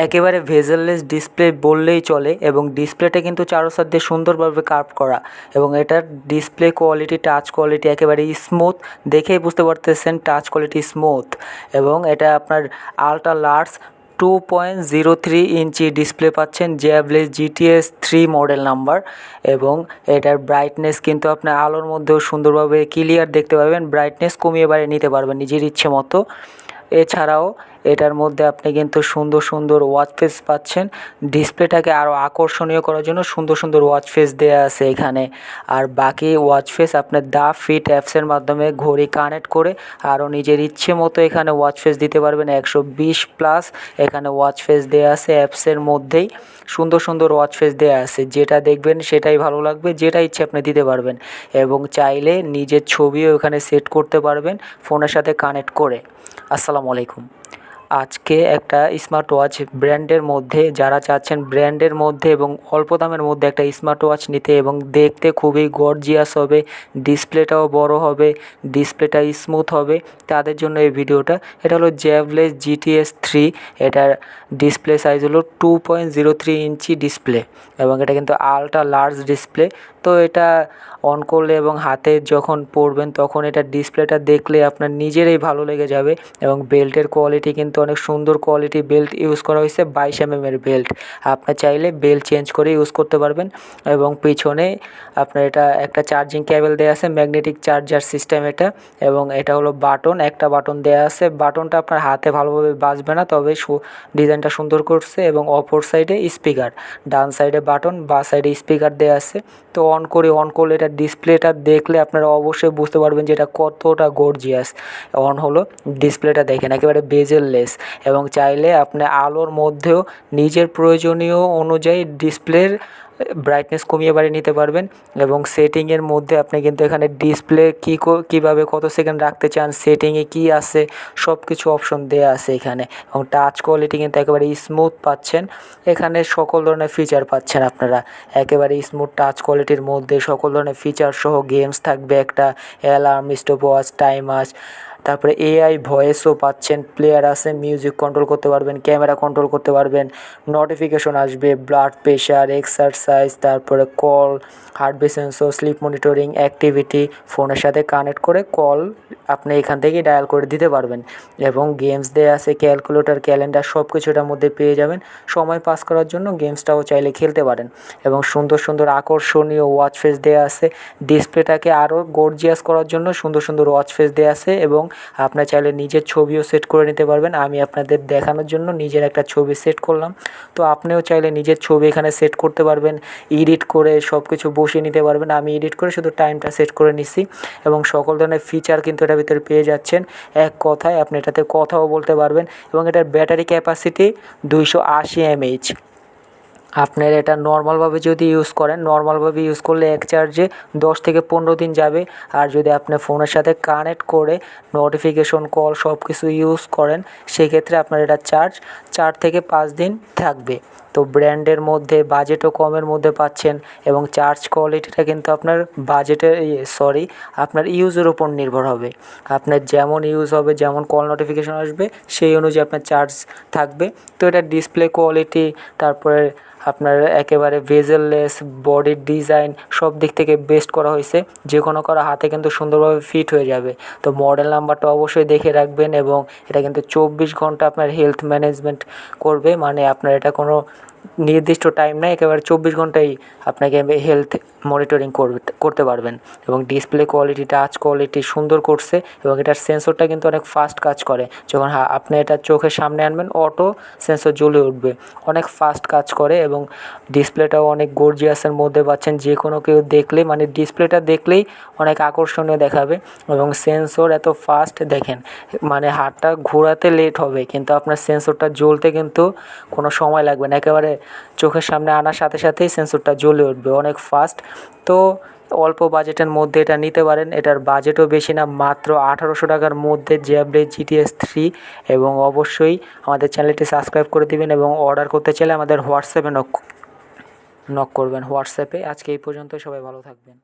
একেবারে bezel-less display বললেই চলে এবং ডিসপ্লেটা কিন্তু চারো সাইড দিয়ে সুন্দরভাবে কার্ভ করা এবং এটার ডিসপ্লে কোয়ালিটি টাচ কোয়ালিটি একেবারে স্মুথ দেখেই বুঝতে পারতেছেন টাচ কোয়ালিটি স্মুথ এবং এটা আপনার ultra large two point zero three inch display পাচ্ছেন Zeblaze GTS three model number এবং এটার ব্রাইটনেস কিন্তু আপনি আলোর মধ্যেও সুন্দরভাবে ক্লিয়ার দেখতে পাবেন ব্রাইটনেস কমিয়ে বাড়িয়ে নিতে পারবেন নিজের ইচ্ছে মতো। এছাড়াও এটার মধ্যে আপনি কিন্তু সুন্দর সুন্দর ওয়াচ ফেস পাচ্ছেন। ডিসপ্লেটাকে আরও আকর্ষণীয় করার জন্য সুন্দর সুন্দর ওয়াচ ফেস দেওয়া আছে এখানে। আর বাকি ওয়াচ ফেস আপনার দা ফিট অ্যাপসের মাধ্যমে ঘড়ি কানেক্ট করে আরও নিজের ইচ্ছে মতো এখানে ওয়াচ ফেস দিতে পারবেন। একশো বিশ প্লাস এখানে ওয়াচ ফেস দেওয়া আছে অ্যাপসের মধ্যেই। সুন্দর সুন্দর ওয়াচ ফেস দেওয়া আছে। যেটা দেখবেন সেটাই ভালো লাগবে, যেটা ইচ্ছে আপনি দিতে পারবেন। এবং চাইলে নিজের ছবিও এখানে সেট করতে পারবেন ফোনের সাথে কানেক্ট করে। আসসালামু আলাইকুম। আজকে একটা স্মার্ট ওয়াচ ব্র্যান্ডের মধ্যে, যারা চাচ্ছেন ব্র্যান্ডের মধ্যে এবং অল্প দামের মধ্যে একটা স্মার্ট ওয়াচ নিতে এবং দেখতে খুবই গর্জিয়াস হবে ডিসপ্লেটাও বড় হবে ডিসপ্লেটা স্মুথ হবে, তাদের জন্য এই ভিডিওটা এটা হলো জ্যাভলেস জিটিএস থ্রি এটার ডিসপ্লে সাইজ হলো two point zero three inch display এবং এটা কিন্তু আলট্রা লার্জ ডিসপ্লে তো এটা অন করলে এবং হাতে যখন পরবেন তখন এটা ডিসপ্লেটা দেখলে আপনার নিজেরই ভালো লেগে যাবে এবং বেল্টের কোয়ালিটি কিন্তু অনেক সুন্দর কোয়ালিটি বেল্ট ইউজ করা হয়েছে বাইশ এমএমের বেল্ট আপনার চাইলে বেল্ট চেঞ্জ করে ইউজ করতে পারবেন এবং পিছনে আপনার এটা একটা চার্জিং কেবল দেওয়া আছে ম্যাগনেটিক চার্জার সিস্টেম এটা এবং এটা হলো বাটন একটা বাটন দেওয়া আছে। বাটনটা আপনার হাতে ভালোভাবে বাজবে না, তবে ডিজাইনটা সুন্দর করছে এবং অপর সাইডে স্পিকার ডান সাইডে বাটন বা সাইডে স্পিকার দেওয়া আছে। তো অন করে অন করলে এটা ডিসপ্লেটা দেখলে আপনারা অবশ্যই বুঝতে পারবেন যে এটা কতটা গর্জিয়াস অন হলো ডিসপ্লেটা দেখেন, একেবারে বেজেললেস এবং চাইলে আপনি আলোর মধ্যেও নিজের প্রয়োজনীয় অনুযায়ী ডিসপ্লের ব্রাইটনেস কমিয়ে বাড়িয়ে নিতে পারবেন এবং সেটিংয়ের মধ্যে আপনি কিন্তু এখানে ডিসপ্লে কী কীভাবে কত সেকেন্ড রাখতে চান সেটিংয়ে কী আছে সব কিছু অপশন দেওয়া আছে এখানে এবং টাচ কোয়ালিটি কিন্তু একেবারে স্মুথ পাচ্ছেন। এখানে সকল ধরনের ফিচার পাচ্ছেন আপনারা। একেবারে স্মুথ টাচ কোয়ালিটির মধ্যে সকল ধরনের ফিচার সহ গেমস থাকবে, একটা অ্যালার্ম স্টপ ওয়াচ টাইমার তারপরে এআই ভয়েসও পাচ্ছেন প্লেয়ার আছে মিউজিক কন্ট্রোল করতে পারবেন ক্যামেরা কন্ট্রোল করতে পারবেন নোটিফিকেশন আসবে ব্লাড প্রেশার এক্সারসাইজ তারপরে call heartbeat sensor sleep monitoring activity ফোনের সাথে কানেক্ট করে কল আপনি এখান থেকেই ডায়াল করে দিতে পারবেন। এবং গেমস দেওয়া আছে ক্যালকুলেটর ক্যালেন্ডার সব কিছু এটার মধ্যে পেয়ে যাবেন। সময় পাস করার জন্য গেমসটাও চাইলে খেলতে পারেন। এবং সুন্দর সুন্দর আকর্ষণীয় ওয়াচ ফেস দেওয়া আছে। ডিসপ্লেটাকে আরও গর্জিয়াস করার জন্য সুন্দর সুন্দর ওয়াচ ফেস দেওয়া আছে এবং আপনার চাইলে নিজের ছবিও সেট করে নিতে পারবেন। আমি আপনাদের দেখানোর জন্য নিজের একটা ছবি সেট করলাম। তো আপনিও চাইলে নিজের ছবি এখানে সেট করতে পারবেন এডিট করে সব কিছু বসিয়ে নিতে পারবেন। আমি এডিট করে শুধু টাইমটা সেট করে নিচ্ছি এবং সকল ধরনের ফিচার কিন্তু এটার ভিতরে পেয়ে যাচ্ছেন। এক কথায় আপনি এটাতে কথাও বলতে পারবেন এবং এটার ব্যাটারি ক্যাপাসিটি দুইশো আশি এমএইচ আপনার এটা নর্মালভাবে যদি ইউজ করেন নর্মালভাবে ইউজ করলে এক চার্জে দশ থেকে পনেরো দিন যাবে। আর যদি আপনি ফোনের সাথে কানেক্ট করে নোটিফিকেশন কল সব কিছু ইউজ করেন, সেক্ষেত্রে আপনার এটা চার্জ চার থেকে পাঁচ দিন থাকবে। তো ব্র্যান্ডের মধ্যে বাজেটও কমের মধ্যে পাচ্ছেন এবং চার্জ কোয়ালিটিটা কিন্তু আপনার বাজেটের সরি আপনার ইউজের উপর নির্ভর হবে। আপনার যেমন ইউজ হবে, যেমন কল নোটিফিকেশন আসবে, সেই অনুযায়ী আপনার চার্জ থাকবে। তো এটা ডিসপ্লে কোয়ালিটি তারপরে আপনার একেবারে ভেজেললেস বডির ডিজাইন সব দিক থেকে বেস্ট করা হয়েছে। যে কোনো করা হাতে কিন্তু সুন্দরভাবে ফিট হয়ে যাবে। তো মডেল নাম্বারটা অবশ্যই দেখে রাখবেন এবং এটা কিন্তু চব্বিশ ঘণ্টা আপনার হেলথ ম্যানেজমেন্ট করবে। মানে আপনার এটা কোনো নির্দিষ্ট টাইম নেই, একেবারে চব্বিশ ঘন্টাই আপনাকে হেলথ মনিটরিং করতে পারবেন এবং ডিসপ্লে কোয়ালিটি টাচ কোয়ালিটি সুন্দর করছে এবং এটার সেন্সরটা কিন্তু অনেক ফাস্ট কাজ করে। যখন আপনি এটা চোখের সামনে আনবেন অটো সেন্সর জ্বলে উঠবে। অনেক ফাস্ট কাজ করে এবং ডিসপ্লেটাও অনেক গর্জিয়াসের মধ্যে পাচ্ছেন। যে কোনো কেউ দেখলে মানে ডিসপ্লেটা দেখলেই অনেক আকর্ষণীয় দেখাবে এবং সেন্সর এত ফাস্ট দেখেন মানে হাতটা ঘোরাতে লেট হবে, কিন্তু আপনার সেন্সরটা জ্বলতে কিন্তু কোনো সময় লাগবে না। একেবারে চোখের সামনে আনার সাথে সাথেই সেন্সরটা জ্বলে উঠবে। অনেক ফাস্ট তো অল্প বাজেটের মধ্যে এটা নিতে পারেন। এটার বাজেটও বেশি না, মাত্র আঠারোশো টাকার মধ্যে জ্যাবলে জিটিএস থ্রি এবং অবশ্যই আমাদের চ্যানেলটি সাবস্ক্রাইব করে দিবেন এবং অর্ডার করতে চাইলে আমাদের হোয়াটসঅ্যাপে নক নক করবেন হোয়াটসঅ্যাপে। আজকে এই পর্যন্ত সবাই ভালো থাকবেন।